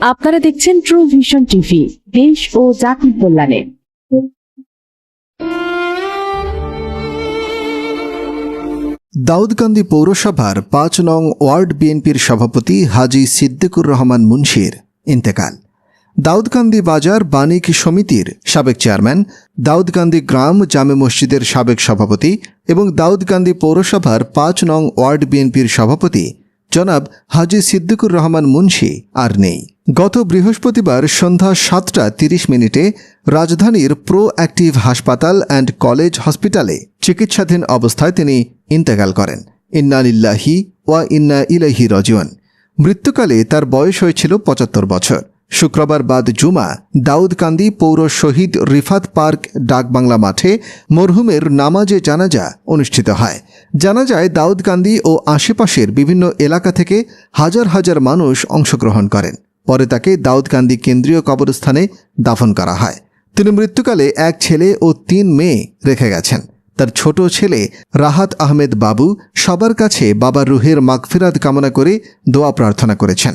আপনারা দেখছেন true vision TV দেশ ও জাতির কল্যাণে। দাউদকান্দি পৌরসভার পাঁচ নং ওয়ার্ড বিএনপির সভাপতি হাজি সিদ্দিকুর রহমান মুন্সির ইন্তেকাল। দাউদকান্দি বাজার বাণিক সমিতির সাবেক চেয়ারম্যান, দাউদকান্দি গ্রাম জামে মসজিদের সাবেক সভাপতি এবং দাউদকান্দি পৌরসভার পাঁচ নং ওয়ার্ড বিএনপির সভাপতি জনাব হাজি সিদ্দিকুর রহমান মুন্সি আর নেই। গত বৃহস্পতিবার সন্ধ্যা সাতটা তিরিশ মিনিটে রাজধানীর প্রো অ্যাক্টিভ হাসপাতাল অ্যান্ড কলেজ হসপিটালে চিকিৎসাধীন অবস্থায় তিনি ইন্তেকাল করেন। ইন্না ইল্লাহি ওয়া ইন্না ইলাহি রজিওয়ান মৃত্যুকালে তার বয়স হয়েছিল পঁচাত্তর বছর। শুক্রবার বাদ জুমা, দাউদকান্দি পৌর শহীদ রিফাত পার্ক ডাকবাংলা মাঠে মরহুমের নামাজে জানাজা অনুষ্ঠিত হয়। জানাজায় দাউদকান্দি ও আশেপাশের বিভিন্ন এলাকা থেকে হাজার হাজার মানুষ অংশগ্রহণ করেন। পরে তাকে দাউদকান্দি কেন্দ্রীয় কবরস্থানে দাফন করা হয়। তিনি মৃত্যুকালে এক ছেলে ও তিন মেয়ে রেখে গেছেন। তার ছোট ছেলে রাহাত আহমেদ বাবু সবার কাছে বাবার রুহের মাগফিরাত কামনা করে দোয়া প্রার্থনা করেছেন।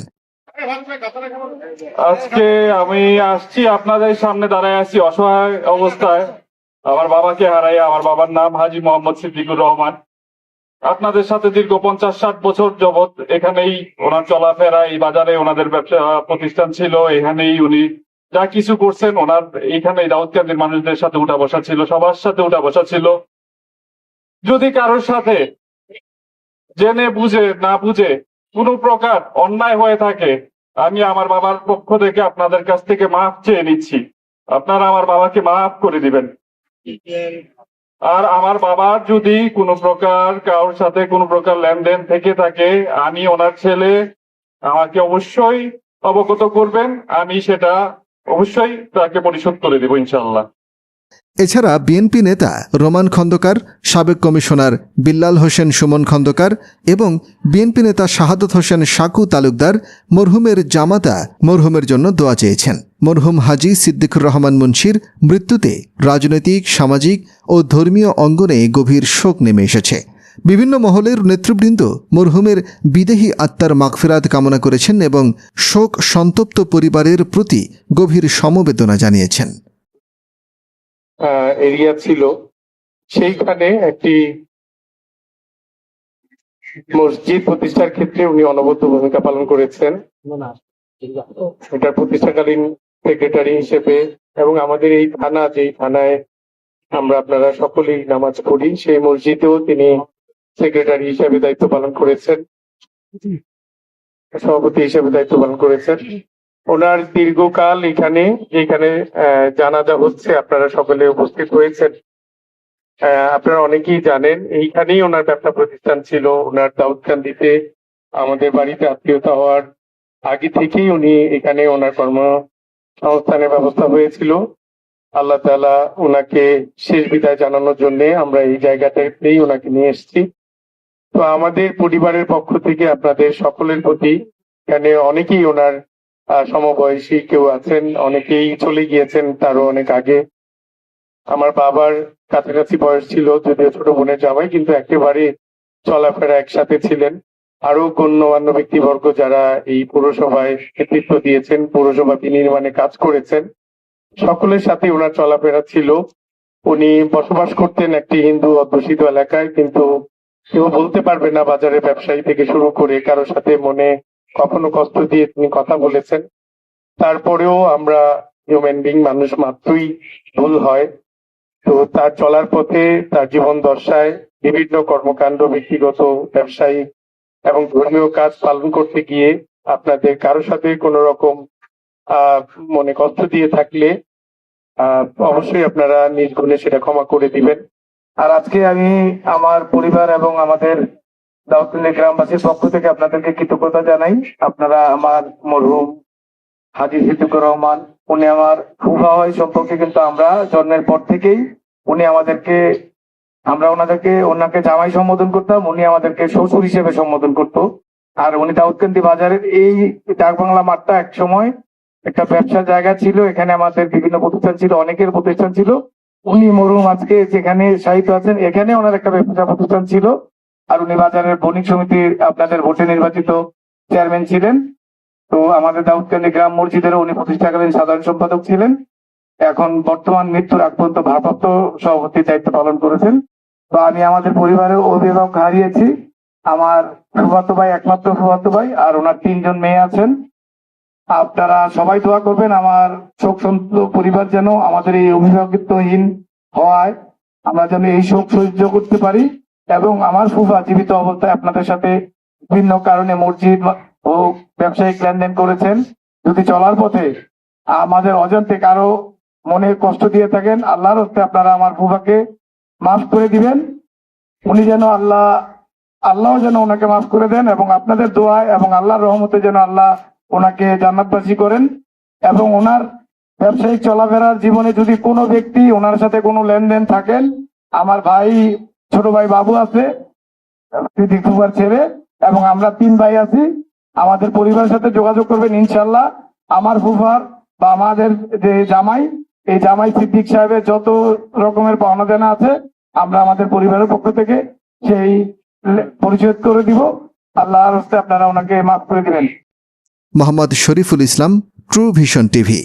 আজকে আমি আসছি, আপনাদের সামনে দাঁড়ায় আছি অসহায় অবস্থায়। আমার বাবাকে হারাই আমার বাবার নাম হাজি মোহাম্মদ সিদ্দিকুর রহমান। আপনাদের সাথে দীর্ঘ পঞ্চাশ ষাট বছর যাবৎ এখানেই ওনার চলাফেরা, এই বাজারে ওনাদের ব্যবসা প্রতিষ্ঠান ছিল, এখানেই উনি যা কিছু করছেন, ওনার এখানে দাউদকান্দির মানুষদের সাথে উঠা বসা ছিল, সবার সাথে উঠা বসা ছিল। যদি কারোর সাথে জেনে বুঝে, না বুঝে কোনো প্রকার অন্যায় হয়ে থাকে আমি আমার বাবার পক্ষ থেকে আপনাদের কাছ থেকে মাফ চেয়ে নিচ্ছি। আপনারা আমার বাবাকে মাফ করে দিবেন। আর আমার বাবার যদি কোনো প্রকার কারোর সাথে কোনো প্রকার লেনদেন থেকে থাকে, আমি ওনার ছেলে, আমাকে অবশ্যই অবগত করবেন। আমি সেটা অবশ্যই তাকে পরিশোধ করে দেবো ইনশাল্লাহ এছাড়া বিএনপি নেতা রোমান খন্দকার, সাবেক কমিশনার বিল্লাল হোসেন সুমন খন্দকার এবং বিএনপি নেতা শাহাদত হোসেন সাকু তালুকদার মরহুমের জামাতা মরহুমের জন্য দোয়া চেয়েছেন। মরহুম হাজি সিদ্দিকুর রহমান মুন্সির মৃত্যুতে রাজনৈতিক, সামাজিক ও ধর্মীয় অঙ্গনে গভীর শোক নেমে এসেছে। বিভিন্ন মহলের নেতৃবৃন্দ মরহুমের বিদেহী আত্মার মাগফিরাত কামনা করেছেন এবং শোক সন্তপ্ত পরিবারের প্রতি গভীর সমবেদনা জানিয়েছেন। এরিয়া ছিল। সেইখানে একটি মসজিদ প্রতিষ্ঠার ক্ষেত্রে উনি অনবদ্য ভূমিকা পালন করেছেন। এটার প্রতিষ্ঠাকালীন সেক্রেটারি হিসেবে এবং আমাদের এই থানা, যেই থানায় আমরা আপনারা সকলেই নামাজ পড়ি, সেই মসজিদেও তিনি সেক্রেটারি হিসেবে দায়িত্ব পালন করেছেন। সভাপতি হিসেবে দায়িত্ব পালন করেছেন। ওনার দীর্ঘকাল এখানে যেখানে জানাজা হচ্ছে, আপনারা সকলে উপস্থিত হয়েছেন। আপনারা অনেকেই জানেন, এইখানেই ওনার ব্যবসা প্রতিষ্ঠান ছিল, ওনার দাউদকান্দিতে আমাদের বাড়িতে আত্মীয়তা হওয়ার আগে থেকেই উনি এখানে ওনার কর্ম সংস্থানের ব্যবস্থা হয়েছিল। আল্লাহ তাআলা ওনাকে শেষ বিদায় জানানোর জন্য আমরা এই জায়গাটাতেই ওনাকে নিয়ে এসেছি। তো আমাদের পরিবারের পক্ষ থেকে আপনাদের সকলের প্রতি এখানে অনেকেই ওনার সমবয়সী কেউ আছেন, অনেকেই চলে গিয়েছেন তারও অনেক আগে। আমার বাবার কাছাকাছি বয়স ছিল, যদিও ছোট বোনের জামাই, কিন্তু একেবারে চলাফেরা একসাথে ছিলেন। আরও গণ্যমান্য ব্যক্তিবর্গ যারা এই পৌরসভায় নেতৃত্ব দিয়েছেন, পৌরসভা বিনির্মাণে কাজ করেছেন, সকলের সাথে ওনার চলাফেরা ছিল। উনি বসবাস করতেন একটি হিন্দু অধ্যুষিত এলাকায়, কিন্তু কেউ বলতে পারবে না বাজারে ব্যবসায়ী থেকে শুরু করে কারোর সাথে মনে কখনো কষ্ট দিয়ে তিনি কথা বলেছেন। তারপরেও আমরা হিউম্যান বিং মানুষ মাত্রই ভুল হয়। তো তার চলার পথে, তার জীবন দশায় বিভিন্ন কর্মকাণ্ড, ব্যক্তিগত ব্যবসায়ী এবং ধর্মীয় কাজ পালন করতে গিয়ে আপনাদের কারোর সাথে কোনো রকম মনে কষ্ট দিয়ে থাকলে অবশ্যই আপনারা নিজ গুণে সেটা ক্ষমা করে দিবেন। আর আজকে আমি আমার পরিবার এবং আমাদের দাউদকান্দি গ্রামবাসীর পক্ষ থেকে আপনাদেরকে কৃতজ্ঞতা জানাই। আপনারা আমার মরহুম হাজি সিদ্দিকুর রহমান, উনি আমার ফুফা হয় সম্পর্কে কিন্তু আমরা জন্মের পর থেকেই উনি আমাদেরকে, আমরা ওনাদেরকে, ওনাকে জামাই সম্বোধন করতাম, উনি আমাদেরকে শ্বশুর হিসেবে সম্বোধন করতো। আর উনি দাউদকান্দি বাজারের এই ডাক বাংলা মাঠটা এক সময় একটা ব্যবসার জায়গা ছিল, এখানে আমাদের বিভিন্ন প্রতিষ্ঠান ছিল, অনেকের প্রতিষ্ঠান ছিল। উনি মরহুম আজকে যেখানে সাহিত্য আছেন, এখানে ওনার একটা ব্যবসা প্রতিষ্ঠান ছিল। আর উনি বাজারের বণিক সমিতির আপনাদের ভোটে নির্বাচিত চেয়ারম্যান ছিলেন। তো আমাদের দাউদকান্দি গ্রাম মসজিদের উনি প্রতিষ্ঠাকালীন সাধারণ সম্পাদক ছিলেন। এখন বর্তমান মৃত্যুর আগ পর্যন্ত ভারপ্রাপ্ত সভাপতির দায়িত্ব পালন করেছেন। তো আমি আমাদের পরিবারের অভিভাবক হারিয়েছি। আমার ফুফাতো ভাই, একমাত্র ফুফাতো ভাই আর ওনার তিনজন মেয়ে আছেন। আপনারা সবাই দোয়া করবেন আমার শোক পরিবার যেন আমাদের এই অভিভাবকত্বহীন হওয়ায় আমরা যেন এই শোক সহ্য করতে পারি। এবং আমার ফুফা জীবিত অবস্থায় আপনাদের সাথে বিভিন্ন কারণে মসজিদ ও ব্যবসায়িক লেনদেন করেছেন। যদি চলার পথে আমাদের অজান্তে কারও মনে কষ্ট দিয়ে থাকেন, আল্লাহর হস্তে আপনারা আমার ফুফাকে মাফ করে দিবেন। উনি যেন আল্লাহ আল্লাহ যেন ওনাকে মাফ করে দেন এবং আপনাদের দোয়ায় এবং আল্লাহর রহমতে যেন আল্লাহ ওনাকে জান্নাতবাসী করেন এবং ওনার ব্যবসায়িক চলাফেরার জীবনে যদি কোনো ব্যক্তি ওনার সাথে কোনো লেনদেন থাকেন, আমার ভাই ছোট ভাই বাবু আছে, সিদ্দিক ফুফার ছেলে, এবং আমরা তিন ভাই আছি। আমাদের পরিবারের সাথে যোগাযোগ করবেন ইনশাল্লাহ আমার ফুফার বা আমাদের যে জামাই, এই জামাই সিদ্দিক সাহেবের যত রকমের পাওনা দেনা আছে, আমরা আমাদের পরিবারের পক্ষ থেকে সেই পরিশোধ করে দিব। আল্লাহর আপনারা ওনাকে মাফ করে দিবেন। Mohammad Shariful Islam true vision TV